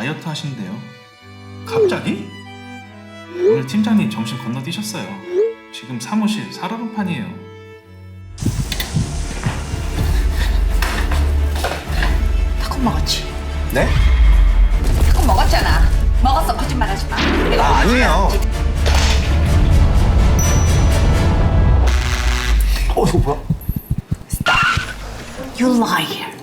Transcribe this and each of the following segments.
다이어트 하신대요. 갑자기? 오늘 팀장님 점심 건너뛰셨어요. 지금 사무실 사라로판이에요. 팝콘 먹었지? 네? 팝콘 먹었잖아. 먹었어. 거짓말하지 마. 아, 아니에요. 어, 이거 뭐야? You liar.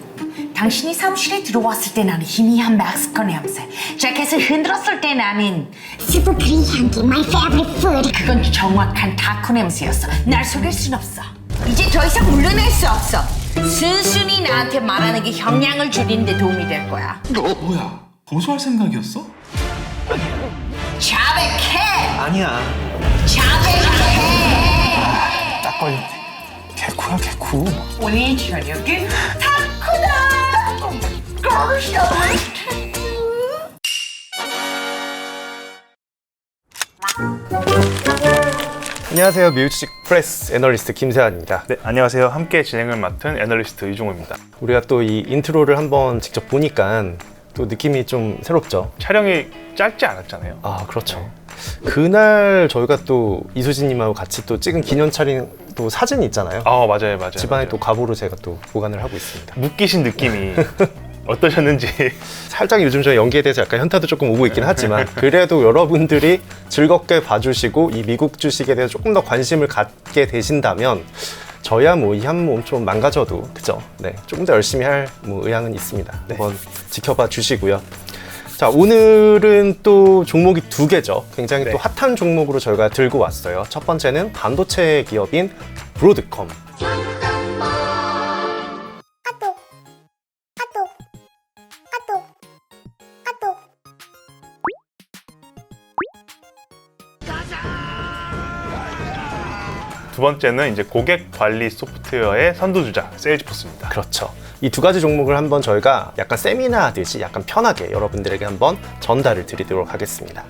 당신이 사무실에 들어왔을 때 나는 희미한 멕시코 냄새. 재킷을 흔들었을 때 나는 Super caliente, my favorite food. 그건 정확한 타코 냄새였어. 날 속일 순 없어. 이제 더 이상 물러날 수 없어. 순순히 나한테 말하는 게 형량을 줄이는 데 도움이 될 거야. 뭐야? 고소할 생각이었어? 자백해! 아니야. 자백해! 딱 걸렸네. 개코야, 개코. 오늘 저녁은 타코다! 안녕하세요. 뮤직 프레스 애널리스트 김세환입니다. 네, 안녕하세요. 함께 진행을 맡은 애널리스트 이종호입니다. 우리가 또 이 인트로를 한번 직접 보니까 또 느낌이 좀 새롭죠. 촬영이 짧지 않았잖아요. 아, 그렇죠. 그날 저희가 또 이수진님하고 같이 또 찍은 기념 촬영 또 사진이 있잖아요. 아, 맞아요, 맞아요. 집안에 맞아요. 또 가보로 제가 또 보관을 하고 있습니다. 묶이신 느낌이 어떠셨는지. 살짝 요즘 저 연기에 대해서 약간 현타도 조금 오고 있긴 하지만 그래도 여러분들이 즐겁게 봐주시고 이 미국 주식에 대해서 조금 더 관심을 갖게 되신다면 저야 뭐 이 한 몸 좀 망가져도 그죠? 네, 조금 더 열심히 할 뭐 의향은 있습니다. 한번 지켜봐 주시고요. 자 오늘은 또 종목이 두 개죠. 굉장히 네. 또 핫한 종목으로 저희가 들고 왔어요. 첫 번째는 반도체 기업인 브로드컴. 두 번째는 이제 고객 관리 소프트웨어의 선두주자 세일즈포스입니다. 그렇죠. 이 두 가지 종목을 한번 저희가 약간 세미나 하듯이 약간 편하게 여러분들에게 한번 전달을 드리도록 하겠습니다.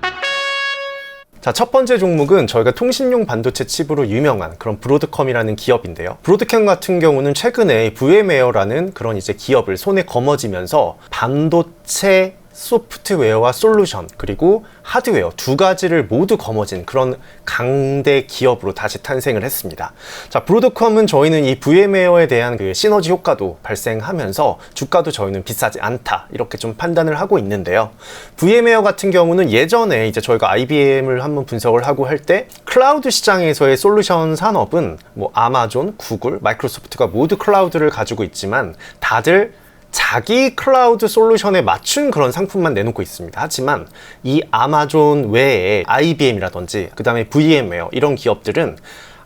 자, 첫 번째 종목은 저희가 통신용 반도체 칩으로 유명한 그런 브로드컴이라는 기업인데요. 브로드컴 같은 경우는 최근에 VM웨어라는 그런 이제 기업을 손에 거머쥐면서 반도체 소프트웨어와 솔루션 그리고 하드웨어 두 가지를 모두 거머쥔 그런 강대 기업으로 다시 탄생을 했습니다. 자, 브로드컴은 저희는 이 VM웨어에 대한 그 시너지 효과도 발생하면서 주가도 저희는 비싸지 않다 이렇게 좀 판단을 하고 있는데요. VM웨어 같은 경우는 예전에 이제 저희가 IBM을 한번 분석을 하고 할 때 클라우드 시장에서의 솔루션 산업은 뭐 아마존, 구글, 마이크로소프트가 모두 클라우드를 가지고 있지만 다들 자기 클라우드 솔루션에 맞춘 그런 상품만 내놓고 있습니다. 하지만 이 아마존 외에 IBM이라든지 그 다음에 VM웨어 이런 기업들은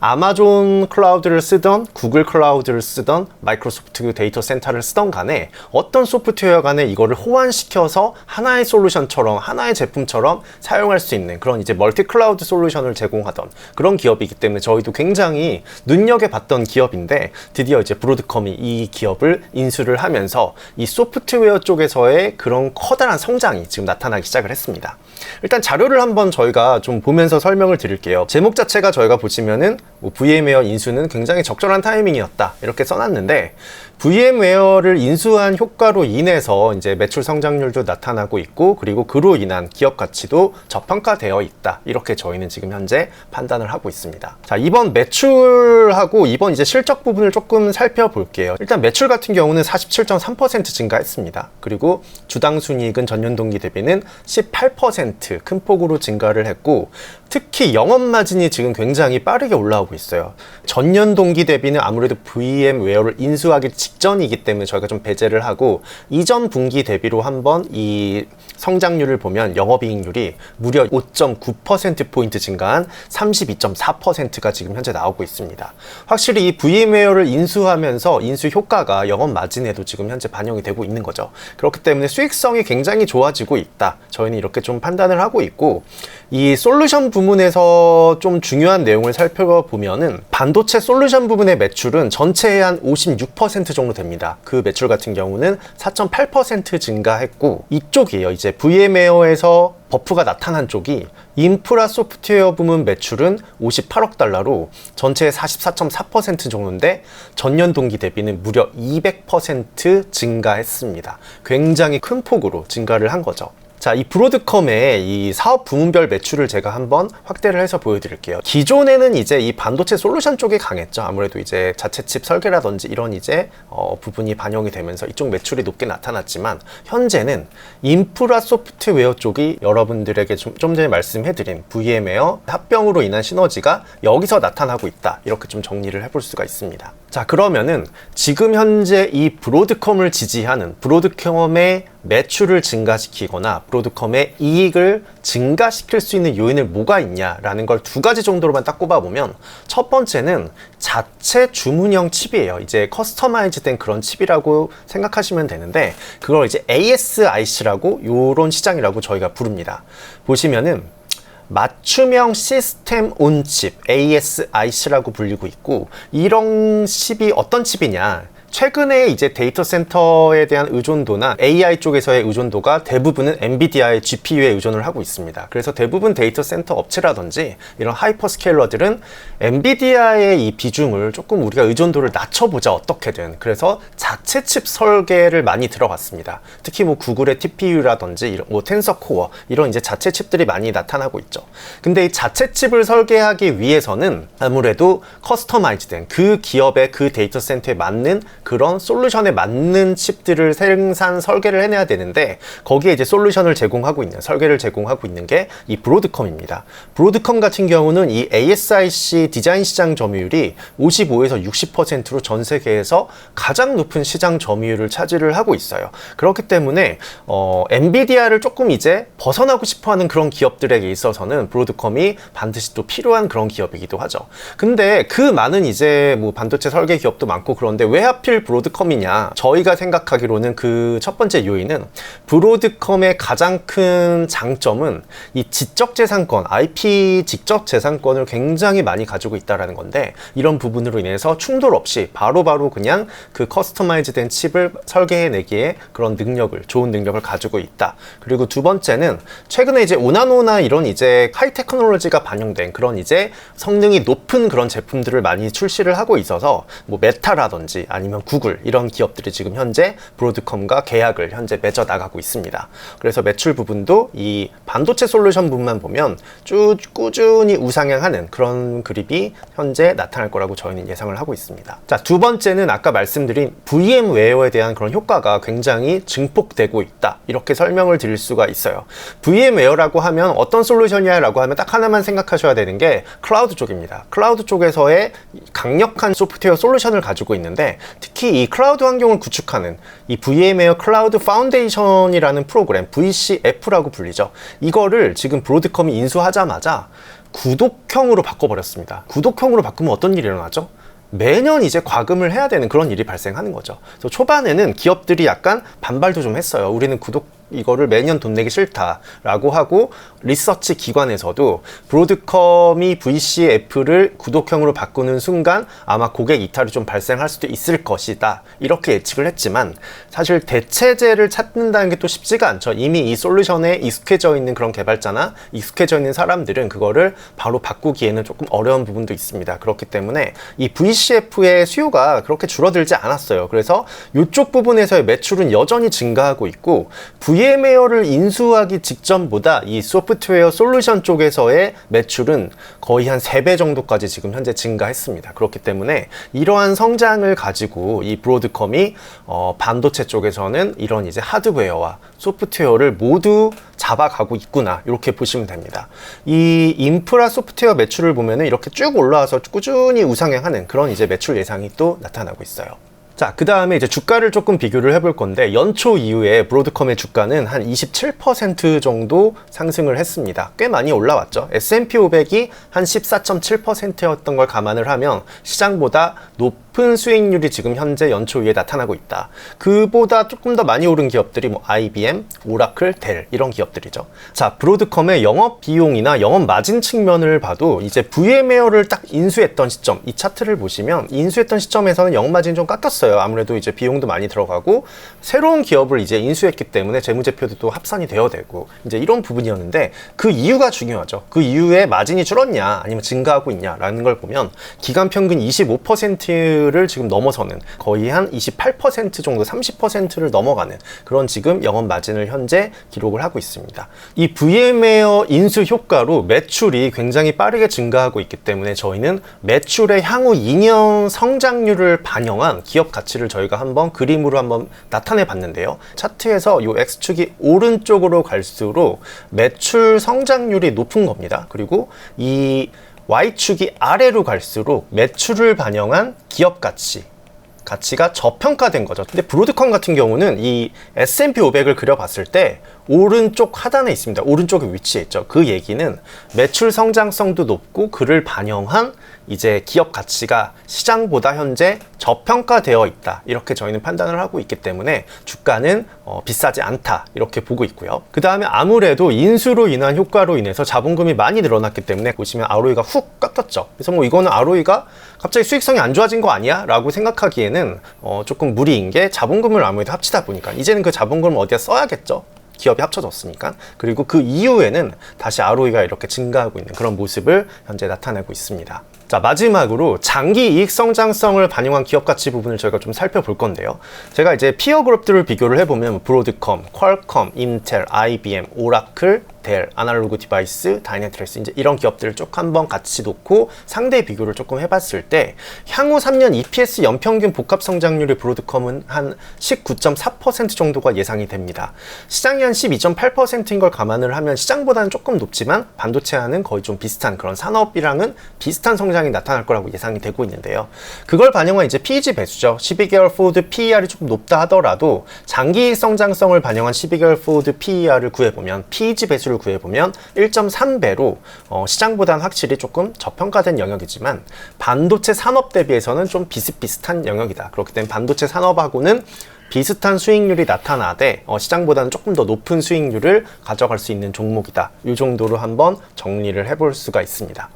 아마존 클라우드를 쓰던 구글 클라우드를 쓰던 마이크로소프트 데이터 센터를 쓰던 간에 어떤 소프트웨어 간에 이거를 호환시켜서 하나의 솔루션처럼 하나의 제품처럼 사용할 수 있는 그런 이제 멀티 클라우드 솔루션을 제공하던 그런 기업이기 때문에 저희도 굉장히 눈여겨봤던 기업인데 드디어 이제 브로드컴이 이 기업을 인수를 하면서 이 소프트웨어 쪽에서의 그런 커다란 성장이 지금 나타나기 시작을 했습니다. 일단 자료를 한번 저희가 좀 보면서 설명을 드릴게요. 제목 자체가 저희가 보시면은 뭐 VM웨어 인수는 굉장히 적절한 타이밍이었다. 이렇게 써놨는데 VM웨어를 인수한 효과로 인해서 이제 매출 성장률도 나타나고 있고 그리고 그로 인한 기업 가치도 저평가되어 있다 이렇게 저희는 지금 현재 판단을 하고 있습니다. 자 이번 매출하고 이번 이제 실적 부분을 조금 살펴볼게요. 일단 매출 같은 경우는 47.3% 증가했습니다. 그리고 주당 순이익은 전년 동기 대비는 18%큰 폭으로 증가를 했고 특히 영업 마진이 지금 굉장히 빠르게 올라오고 있어요. 전년 동기 대비는 아무래도 VM웨어를 인수하기 직 전이기 때문에 저희가 좀 배제를 하고 이전 분기 대비로 한번 이 성장률을 보면 영업이익률이 무려 5.9%포인트 증가한 32.4%가 지금 현재 나오고 있습니다. 확실히 이 VM웨어를 인수하면서 인수 효과가 영업 마진에도 지금 현재 반영이 되고 있는 거죠. 그렇기 때문에 수익성이 굉장히 좋아지고 있다. 저희는 이렇게 좀 판단을 하고 있고 이 솔루션 부문에서 좀 중요한 내용을 살펴보면은 반도체 솔루션 부분의 매출은 전체의 한 56% 정도 됩니다. 그 매출 같은 경우는 4.8% 증가했고 이쪽이에요. 이제 VM웨어에서 버프가 나타난 쪽이 인프라 소프트웨어 부문 매출은 58억 달러로 전체의 44.4% 정도인데 전년 동기 대비는 무려 200% 증가했습니다. 굉장히 큰 폭으로 증가를 한 거죠. 자, 이 브로드컴의 이 사업 부문별 매출을 제가 한번 확대를 해서 보여드릴게요. 기존에는 이제 이 반도체 솔루션 쪽이 강했죠. 아무래도 이제 자체 칩 설계라든지 이런 이제 어, 부분이 반영이 되면서 이쪽 매출이 높게 나타났지만 현재는 인프라 소프트웨어 쪽이 여러분들에게 좀, 좀 전에 말씀해드린 VM웨어 합병으로 인한 시너지가 여기서 나타나고 있다. 이렇게 좀 정리를 해볼 수가 있습니다. 자, 그러면은 지금 현재 이 브로드컴을 지지하는 브로드컴의 매출을 증가시키거나 브로드컴의 이익을 증가시킬 수 있는 요인을 뭐가 있냐라는 걸 두 가지 정도로만 딱 꼽아보면 첫 번째는 자체 주문형 칩이에요. 이제 커스터마이즈 된 그런 칩이라고 생각하시면 되는데 그걸 이제 ASIC라고 요런 시장이라고 저희가 부릅니다. 보시면은 맞춤형 시스템 온 칩 ASIC라고 불리고 있고 이런 칩이 어떤 칩이냐 최근에 이제 데이터 센터에 대한 의존도나 AI 쪽에서의 의존도가 대부분은 엔비디아의 GPU에 의존을 하고 있습니다. 그래서 대부분 데이터 센터 업체라든지 이런 하이퍼 스케일러들은 엔비디아의 이 비중을 조금 우리가 의존도를 낮춰보자 어떻게든 그래서 자체 칩 설계를 많이 들어갔습니다. 특히 뭐 구글의 TPU라든지 이런 뭐 텐서 코어 이런 이제 자체 칩들이 많이 나타나고 있죠. 근데 이 자체 칩을 설계하기 위해서는 아무래도 커스터마이즈된 그 기업의 그 데이터 센터에 맞는 그런 솔루션에 맞는 칩들을 생산 설계를 해내야 되는데 거기에 이제 솔루션을 제공하고 있는 설계를 제공하고 있는 게 이 브로드컴입니다. 브로드컴 같은 경우는 이 ASIC 디자인 시장 점유율이 55에서 60%로 전 세계에서 가장 높은 시장 점유율을 차지를 하고 있어요. 그렇기 때문에 어, 엔비디아를 조금 이제 벗어나고 싶어하는 그런 기업들에게 있어서는 브로드컴이 반드시 또 필요한 그런 기업이기도 하죠. 근데 그 많은 이제 뭐 반도체 설계 기업도 많고 그런데 왜 하필 브로드컴이냐? 저희가 생각하기로는 그 첫 번째 요인은 브로드컴의 가장 큰 장점은 이 지적재산권, IP 직접재산권을 굉장히 많이 가지고 있다라는 건데 이런 부분으로 인해서 충돌 없이 바로 바로 그냥 그 커스터마이즈된 칩을 설계해내기에 그런 능력을, 좋은 능력을 가지고 있다. 그리고 두 번째는 최근에 이제 오나노나 이런 이제 하이 테크놀로지가 반영된 그런 이제 성능이 높은 그런 제품들을 많이 출시를 하고 있어서 뭐 메타라든지 아니면 구글 이런 기업들이 지금 현재 브로드컴과 계약을 현재 맺어 나가고 있습니다. 그래서 매출 부분도 이 반도체 솔루션 부분만 보면 쭉 꾸준히 우상향하는 그런 그립이 현재 나타날 거라고 저희는 예상을 하고 있습니다. 자, 두 번째는 아까 말씀드린 VM웨어에 대한 그런 효과가 굉장히 증폭되고 있다. 이렇게 설명을 드릴 수가 있어요. VM웨어라고 하면 어떤 솔루션이야라고 하면 딱 하나만 생각하셔야 되는 게 클라우드 쪽입니다. 클라우드 쪽에서의 강력한 소프트웨어 솔루션을 가지고 있는데 특히 이 클라우드 환경을 구축하는 이 VM웨어 클라우드 파운데이션이라는 프로그램 VCF라고 불리죠. 이거를 지금 브로드컴이 인수하자마자 구독형으로 바꿔버렸습니다. 구독형으로 바꾸면 어떤 일이 일어나죠? 매년 이제 과금을 해야 되는 그런 일이 발생하는 거죠. 초반에는 기업들이 약간 반발도 좀 했어요. 우리는 구독 이거를 매년 돈 내기 싫다라고 하고 리서치 기관에서도 브로드컴이 VCF를 구독형으로 바꾸는 순간 아마 고객 이탈이 좀 발생할 수도 있을 것이다. 이렇게 예측을 했지만 사실 대체제를 찾는다는 게 또 쉽지가 않죠. 이미 이 솔루션에 익숙해져 있는 그런 개발자나 익숙해져 있는 사람들은 그거를 바로 바꾸기에는 조금 어려운 부분도 있습니다. 그렇기 때문에 이 VCF의 수요가 그렇게 줄어들지 않았어요. 그래서 이쪽 부분에서의 매출은 여전히 증가하고 있고 VM 웨어를 인수하기 직전보다 이 소프트웨어 솔루션 쪽에서의 매출은 거의 한 3배 정도까지 지금 현재 증가했습니다. 그렇기 때문에 이러한 성장을 가지고 이 브로드컴이 어, 반도체 쪽에서는 이런 이제 하드웨어와 소프트웨어를 모두 잡아가고 있구나 이렇게 보시면 됩니다. 이 인프라 소프트웨어 매출을 보면은 이렇게 쭉 올라와서 꾸준히 우상향하는 그런 이제 매출 예상이 또 나타나고 있어요. 자, 그 다음에 이제 주가를 조금 비교를 해볼 건데, 연초 이후에 브로드컴의 주가는 한 27% 정도 상승을 했습니다. 꽤 많이 올라왔죠. S&P 500이 한 14.7%였던 걸 감안을 하면 시장보다 높은 수익률이 지금 현재 연초 이후에 나타나고 있다. 그보다 조금 더 많이 오른 기업들이 뭐 IBM, 오라클, 델 이런 기업들이죠. 자, 브로드컴의 영업 비용이나 영업 마진 측면을 봐도 이제 VM웨어를 딱 인수했던 시점, 이 차트를 보시면 인수했던 시점에서는 영업 마진이 좀 깎였어요. 했어요. 아무래도 이제 비용도 많이 들어가고 새로운 기업을 이제 인수했기 때문에 재무제표도 또 합산이 되어야 되고 이제 이런 부분이었는데 그 이유가 중요하죠. 그 이유에 마진이 줄었냐 아니면 증가하고 있냐라는 걸 보면 기간 평균 25%를 지금 넘어서는 거의 한 28% 정도 30%를 넘어가는 그런 지금 영업 마진을 현재 기록을 하고 있습니다. 이 VM웨어 인수 효과로 매출이 굉장히 빠르게 증가하고 있기 때문에 저희는 매출의 향후 2년 성장률을 반영한 기업 가치를 저희가 한번 그림으로 한번 나타내 봤는데요. 차트에서 이 X축이 오른쪽으로 갈수록 매출 성장률이 높은 겁니다. 그리고 이 Y축이 아래로 갈수록 매출을 반영한 기업 가치 가치가 저평가된 거죠. 근데 브로드컴 같은 경우는 이 S&P 500을 그려봤을 때 오른쪽 하단에 있습니다. 오른쪽에 위치해 있죠. 그 얘기는 매출 성장성도 높고 그를 반영한 이제 기업 가치가 시장보다 현재 저평가되어 있다. 이렇게 저희는 판단을 하고 있기 때문에 주가는 어, 비싸지 않다. 이렇게 보고 있고요. 그 다음에 아무래도 인수로 인한 효과로 인해서 자본금이 많이 늘어났기 때문에 보시면 ROE가 훅 깎였죠. 그래서 뭐 이거는 ROE가 갑자기 수익성이 안 좋아진 거 아니야? 라고 생각하기에는 어, 조금 무리인 게 자본금을 아무래도 합치다 보니까 이제는 그 자본금을 어디다 써야겠죠? 기업이 합쳐졌으니까. 그리고 그 이후에는 다시 ROE가 이렇게 증가하고 있는 그런 모습을 현재 나타내고 있습니다. 자, 마지막으로 장기 이익 성장성을 반영한 기업 가치 부분을 저희가 좀 살펴볼 건데요. 제가 이제 피어 그룹들을 비교를 해보면 브로드컴, 퀄컴, 인텔, IBM, 오라클, 델, 아날로그 디바이스, 다이네트렉스 이제 이런 기업들을 쭉 한번 같이 놓고 상대 비교를 조금 해봤을 때 향후 3년 EPS 연평균 복합 성장률의 브로드컴은 한 19.4% 정도가 예상이 됩니다. 시장이 한 12.8%인 걸 감안을 하면 시장보다는 조금 높지만 반도체와는 거의 좀 비슷한 그런 산업이랑은 비슷한 성장이 나타날 거라고 예상이 되고 있는데요. 그걸 반영한 이제 PEG 배수죠. 12개월 포드 PER이 조금 높다 하더라도 장기 성장성을 반영한 12개월 포드 PER을 구해보면 PEG 배수를 구해보면 1.3배로 어, 시장보다는 확실히 조금 저평가된 영역이지만 반도체 산업 대비해서는 좀 비슷비슷한 영역이다. 그렇기 때문에 반도체 산업하고는 비슷한 수익률이 나타나되 어, 시장보다는 조금 더 높은 수익률을 가져갈 수 있는 종목이다. 이 정도로 한번 정리를 해볼 수가 있습니다.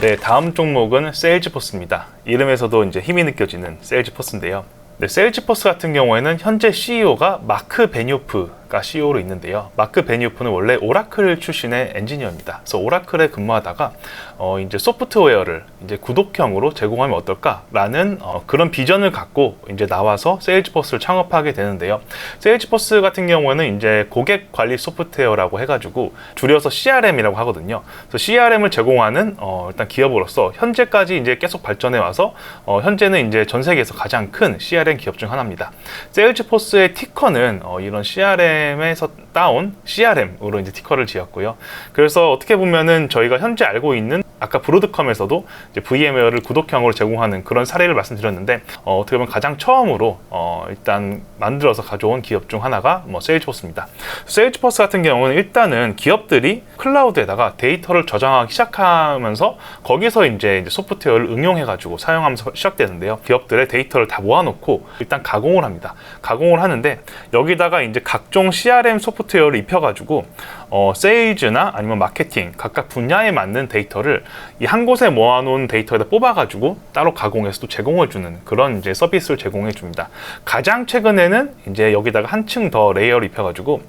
네, 다음 종목은 세일즈포스입니다. 이름에서도 이제 힘이 느껴지는 세일즈포스인데요. 네, 세일즈포스 같은 경우에는 현재 CEO가 마크 베니오프가 CEO로 있는데요. 마크 베니오프는 원래 오라클 출신의 엔지니어입니다. 그래서 오라클에 근무하다가 어, 이제 소프트웨어를 이제 구독형으로 제공하면 어떨까라는 어, 그런 비전을 갖고 이제 나와서 세일즈포스를 창업하게 되는데요. 세일즈포스 같은 경우에는 이제 고객 관리 소프트웨어라고 해가지고 줄여서 CRM이라고 하거든요. 그래서 CRM을 제공하는 어, 일단 기업으로서 현재까지 이제 계속 발전해 와서 어, 현재는 이제 전 세계에서 가장 큰 CRM 기업 중 하나입니다. 세일즈포스의 티커는 어, 이런 CRM에서 따온 CRM으로 이제 티커를 지었고요. 그래서 어떻게 보면은 저희가 현재 알고 있는 아까 브로드컴에서도 이제 VM웨어를 구독형으로 제공하는 그런 사례를 말씀드렸는데 어, 떻게 보면 가장 처음으로 어, 일단 만들어서 가져온 기업 중 하나가 뭐 세일즈포스입니다. 세일즈포스 같은 경우는 일단은 기업들이 클라우드에다가 데이터를 저장하기 시작하면서 거기서 이제, 이제 소프트웨어를 응용해가지고 사용하면서 시작되는데요. 기업들의 데이터를 다 모아놓고 일단 가공을 합니다. 가공을 하는데 여기다가 이제 각종 CRM 소프트웨어를 입혀가지고 어, 세일즈나 아니면 마케팅 각각 분야에 맞는 데이터를 이 한 곳에 모아놓은 데이터에다 뽑아가지고 따로 가공해서 또 제공해주는 그런 이제 서비스를 제공해 줍니다. 가장 최근에는 이제 여기다가 한층 더 레이어를 입혀가지고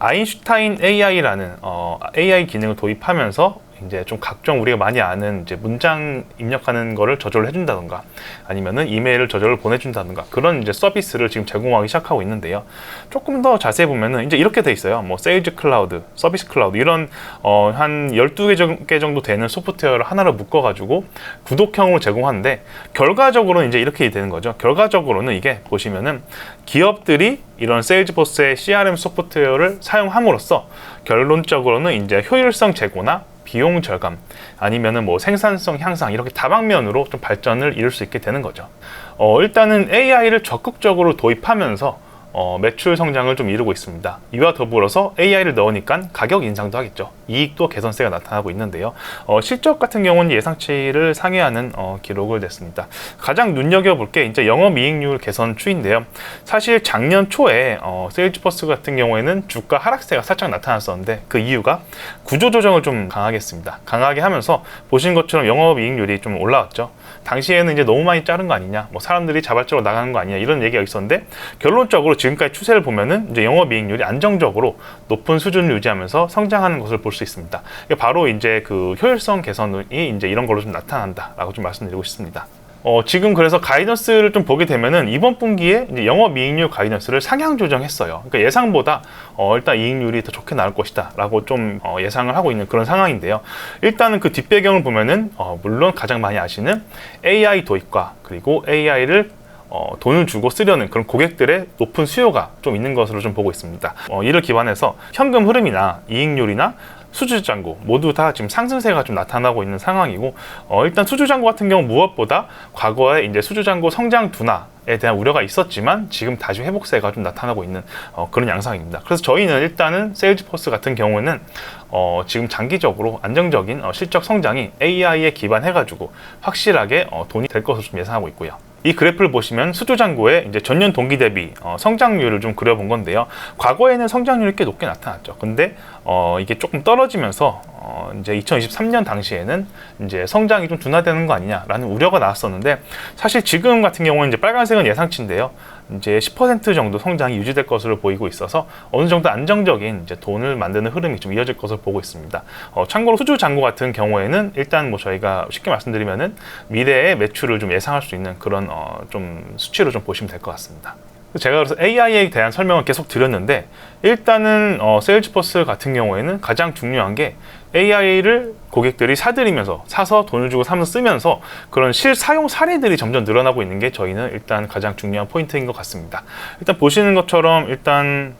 아인슈타인 AI라는 어, AI 기능을 도입하면서 이제 좀 각종 우리가 많이 아는 이제 문장 입력하는 거를 저절로 해준다던가 아니면은 이메일을 저절로 보내준다던가 그런 이제 서비스를 지금 제공하기 시작하고 있는데요. 조금 더 자세히 보면은 이제 이렇게 돼 있어요. 뭐 세일즈 클라우드, 서비스 클라우드 이런 어, 한 12개 정도 되는 소프트웨어를 하나로 묶어가지고 구독형으로 제공하는데 결과적으로는 이제 이렇게 되는 거죠. 결과적으로는 이게 보시면은 기업들이 이런 세일즈포스의 CRM 소프트웨어를 사용함으로써 결론적으로는 이제 효율성 제고나 비용 절감 아니면은 뭐 생산성 향상 이렇게 다방면으로 좀 발전을 이룰 수 있게 되는 거죠. 어, 일단은 AI를 적극적으로 도입하면서 어, 매출 성장을 좀 이루고 있습니다. 이와 더불어서 AI를 넣으니까 가격 인상도 하겠죠. 이익도 개선세가 나타나고 있는데요. 어, 실적 같은 경우는 예상치를 상회하는 어, 기록을 냈습니다. 가장 눈여겨볼 게 이제 영업이익률 개선 추인데요. 사실 작년 초에 어, 세일즈버스 같은 경우에는 주가 하락세가 살짝 나타났었는데 그 이유가 구조 조정을 좀 강하게 했습니다. 강하게 하면서 보신 것처럼 영업이익률이 좀 올라왔죠. 당시에는 이제 너무 많이 자른 거 아니냐, 뭐 사람들이 자발적으로 나가는 거 아니냐 이런 얘기가 있었는데 결론적으로 지금까지 추세를 보면은 이제 영업이익률이 안정적으로 높은 수준을 유지하면서 성장하는 것을 볼 수 있습니다. 이게 바로 이제 그 효율성 개선이 이제 이런 걸로 좀 나타난다라고 좀 말씀드리고 싶습니다. 어, 지금 그래서 가이던스를 좀 보게 되면은 이번 분기에 영업이익률 가이던스를 상향 조정했어요. 그러니까 예상보다 어, 일단 이익률이 더 좋게 나올 것이다라고 좀 어, 예상을 하고 있는 그런 상황인데요. 일단은 그 뒷배경을 보면은 어, 물론 가장 많이 아시는 AI 도입과 그리고 AI를 어, 돈을 주고 쓰려는 그런 고객들의 높은 수요가 좀 있는 것으로 좀 보고 있습니다. 어, 이를 기반해서 현금 흐름이나 이익률이나 수주장고 모두 다 지금 상승세가 좀 나타나고 있는 상황이고 어, 일단 수주장고 같은 경우 무엇보다 과거에 이제 수주장고 성장 둔화에 대한 우려가 있었지만 지금 다시 회복세가 좀 나타나고 있는 어, 그런 양상입니다. 그래서 저희는 일단은 세일즈포스 같은 경우는 어, 지금 장기적으로 안정적인 어, 실적 성장이 AI에 기반해가지고 확실하게 어, 돈이 될 것으로 좀 예상하고 있고요. 이 그래프를 보시면 수주장고의 이제 전년 동기 대비 어, 성장률을 좀 그려본 건데요. 과거에는 성장률이 꽤 높게 나타났죠. 근데 어, 이게 조금 떨어지면서 어, 이제 2023년 당시에는 이제 성장이 좀 둔화되는 거 아니냐라는 우려가 나왔었는데 사실 지금 같은 경우는 이제 빨간색은 예상치인데요. 이제 10% 정도 성장이 유지될 것으로 보이고 있어서 어느 정도 안정적인 이제 돈을 만드는 흐름이 좀 이어질 것으로 보고 있습니다. 어, 참고로 수주 잔고 같은 경우에는 일단 뭐 저희가 쉽게 말씀드리면은 미래의 매출을 좀 예상할 수 있는 그런 어, 좀 수치로 좀 보시면 될 것 같습니다. 제가 그래서 AI에 대한 설명을 계속 드렸는데 일단은 어, 세일즈포스 같은 경우에는 가장 중요한 게 AI를 고객들이 사들이면서 사서 돈을 주고 사면서 쓰면서 그런 실사용 사례들이 점점 늘어나고 있는 게 저희는 일단 가장 중요한 포인트인 것 같습니다. 일단 보시는 것처럼 일단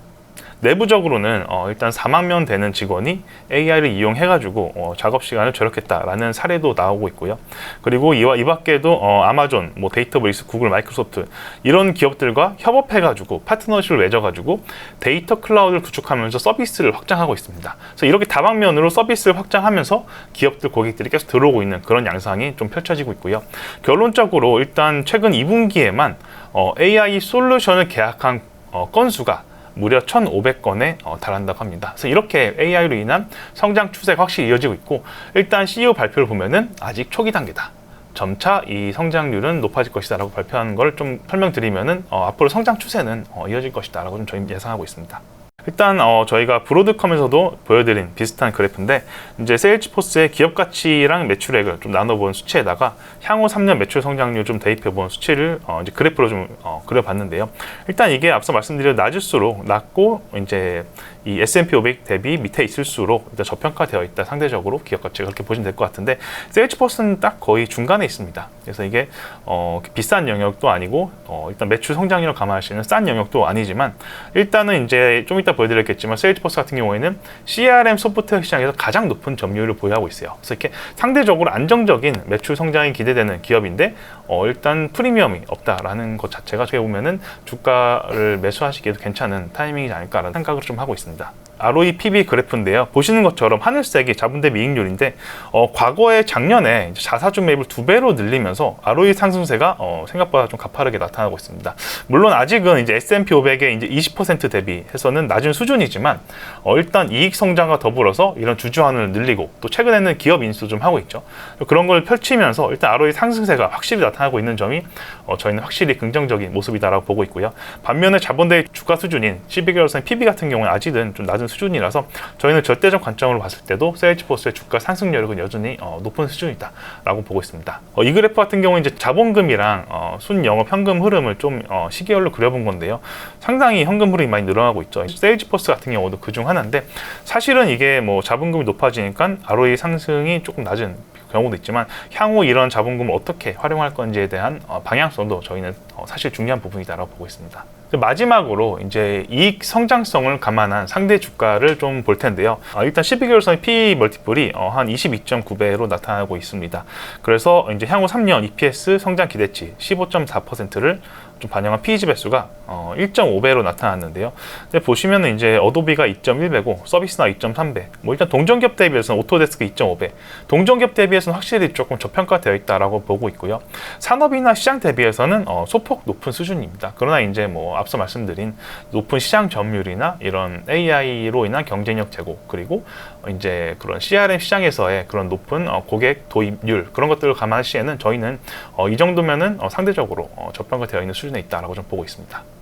내부적으로는 어, 일단 4만 명 되는 직원이 AI를 이용해가지고 어, 작업 시간을 절약했다라는 사례도 나오고 있고요. 그리고 이와 이 밖에도 어, 아마존, 뭐 데이터베이스, 구글, 마이크로소프트 이런 기업들과 협업해가지고 파트너십을 맺어가지고 데이터 클라우드를 구축하면서 서비스를 확장하고 있습니다. 그래서 이렇게 다방면으로 서비스를 확장하면서 기업들, 고객들이 계속 들어오고 있는 그런 양상이 좀 펼쳐지고 있고요. 결론적으로 일단 최근 2분기에만 어, AI 솔루션을 계약한 어, 건수가 무려 1,500건에 어, 달한다고 합니다. 그래서 이렇게 AI로 인한 성장 추세가 확실히 이어지고 있고 일단 CEO 발표를 보면은 아직 초기 단계다. 점차 이 성장률은 높아질 것이다라고 발표하는 걸좀 설명드리면은 어, 앞으로 성장 추세는 어, 이어질 것이다라고 좀 저희 예상하고 있습니다. 일단 어, 저희가 브로드컴에서도 보여드린 비슷한 그래프인데 이제 세일즈포스의 기업 가치랑 매출액을 좀 나눠본 수치에다가 향후 3년 매출 성장률 좀 대입해본 수치를 어, 이제 그래프로 좀 어, 그려봤는데요. 일단 이게 앞서 말씀드린 낮을수록 낮고 이제 이 S&P 500 대비 밑에 있을수록 일단 저평가되어 있다 상대적으로 기업 가치가 그렇게 보시면 될 것 같은데 세일즈포스는 딱 거의 중간에 있습니다. 그래서 이게 어, 비싼 영역도 아니고 어, 일단 매출 성장률을 감안할 수 있는 싼 영역도 아니지만 일단은 이제 좀 이따 보여드렸겠지만 세일즈포스 같은 경우에는 CRM 소프트웨어 시장에서 가장 높은 점유율을 보유하고 있어요. 그래서 이렇게 상대적으로 안정적인 매출 성장이 기대되는 기업인데 어, 일단 프리미엄이 없다라는 것 자체가 어떻게 보면은 주가를 매수하시기에도 괜찮은 타이밍이지 않을까라는 생각을 좀 하고 있습니다. ROE PB 그래프인데요. 보시는 것처럼 하늘색이 자본 대비 이익률인데 어, 과거에 작년에 자사주 매입을 두 배로 늘리면서 ROE 상승세가 어, 생각보다 좀 가파르게 나타나고 있습니다. 물론 아직은 이제 S&P 500의 이제 20% 대비해서는 낮은 수준이지만 어, 일단 이익 성장과 더불어서 이런 주주환을 늘리고 또 최근에는 기업 인수 좀 하고 있죠. 그런 걸 펼치면서 일단 ROE 상승세가 확실히 나타나고 있는 점이 어, 저희는 확실히 긍정적인 모습이다라고 보고 있고요. 반면에 자본대 주가 수준인 12개월선 PB 같은 경우는 아직은 좀 낮은 수준이라서 저희는 절대적 관점으로 봤을 때도 세일즈포스의 주가 상승률은 여전히 어, 높은 수준이다라고 보고 있습니다. 어, 이 그래프 같은 경우는 이제 자본금이랑 어, 순 영업 현금 흐름을 좀 어, 시계열로 그려본 건데요. 상당히 현금 흐름이 많이 늘어나고 있죠. 세일즈포스 같은 경우도 그중 하나인데 사실은 이게 뭐 자본금이 높아지니까 ROE 상승이 조금 낮은 경우도 있지만 향후 이런 자본금을 어떻게 활용할 건지에 대한 어, 방향성도 저희는 어, 사실 중요한 부분이다라고 보고 있습니다. 마지막으로 이제 이익 성장성을 감안한 상대 주가를 좀 볼 텐데요. 어, 일단 12개월선의 P 멀티플이 어, 한 22.9배로 나타나고 있습니다. 그래서 이제 향후 3년 EPS 성장 기대치 15.4%를 좀 반영한 PEG 배수가 어, 1.5배로 나타났는데요. 근데 보시면은 이제 어도비가 2.1배고 서비스나 2.3배. 뭐 일단 동전기업 대비해서는 오토데스크 2.5배. 동전기업 대비해서는 확실히 조금 저평가되어 있다라고 보고 있고요. 산업이나 시장 대비해서는 어, 소폭 높은 수준입니다. 그러나 이제 뭐 앞서 말씀드린 높은 시장 점유율이나 이런 AI로 인한 경쟁력 제고 그리고 어, 이제 그런 CRM 시장에서의 그런 높은 어, 고객 도입률 그런 것들을 감안할 시에는 저희는 어, 이 정도면은 어, 상대적으로 어, 저평가되어 있는 수준에 있다라고 좀 보고 있습니다.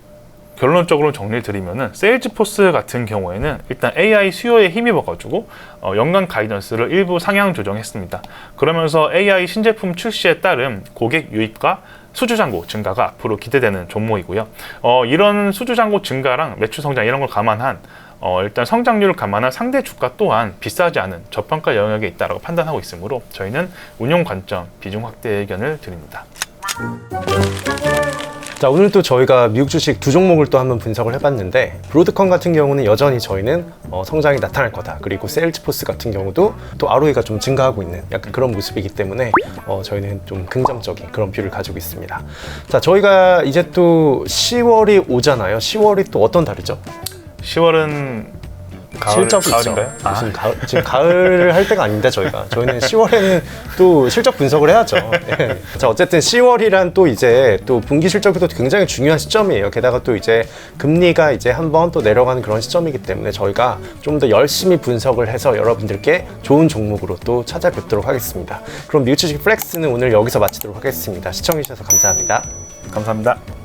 결론적으로 정리를 드리면은 세일즈포스 같은 경우에는 일단 AI 수요에 힘입어가지고 어, 연간 가이던스를 일부 상향 조정했습니다. 그러면서 AI 신제품 출시에 따른 고객 유입과 수주 잔고 증가가 앞으로 기대되는 종목이고요. 어, 이런 수주 잔고 증가랑 매출 성장 이런 걸 감안한 어, 일단 성장률을 감안한 상대 주가 또한 비싸지 않은 저평가 영역에 있다고 판단하고 있으므로 저희는 운용 관점 비중 확대 의견을 드립니다. 자 오늘 또 저희가 미국 주식 두 종목을 또 한번 분석을 해봤는데 브로드컴 같은 경우는 여전히 저희는 어, 성장이 나타날 거다. 그리고 세일즈포스 같은 경우도 또 ROE가 좀 증가하고 있는 약간 그런 모습이기 때문에 어, 저희는 좀 긍정적인 그런 뷰를 가지고 있습니다. 자 저희가 이제 또 10월이 오잖아요. 10월이 또 어떤 달이죠? 10월은 가을, 실적이 가을인가요? 있죠. 무슨 가을, 지금 가을을 할 때가 아닙니다, 저희가. 저희는 10월에는 또 실적 분석을 해야죠. 예. 자, 어쨌든 10월이란 또 이제 또 분기 실적이 또 굉장히 중요한 시점이에요. 게다가 또 이제 금리가 이제 한번 또 내려가는 그런 시점이기 때문에 저희가 좀 더 열심히 분석을 해서 여러분들께 좋은 종목으로 또 찾아뵙도록 하겠습니다. 그럼 뮤츠식 플렉스는 오늘 여기서 마치도록 하겠습니다. 시청해주셔서 감사합니다. 감사합니다.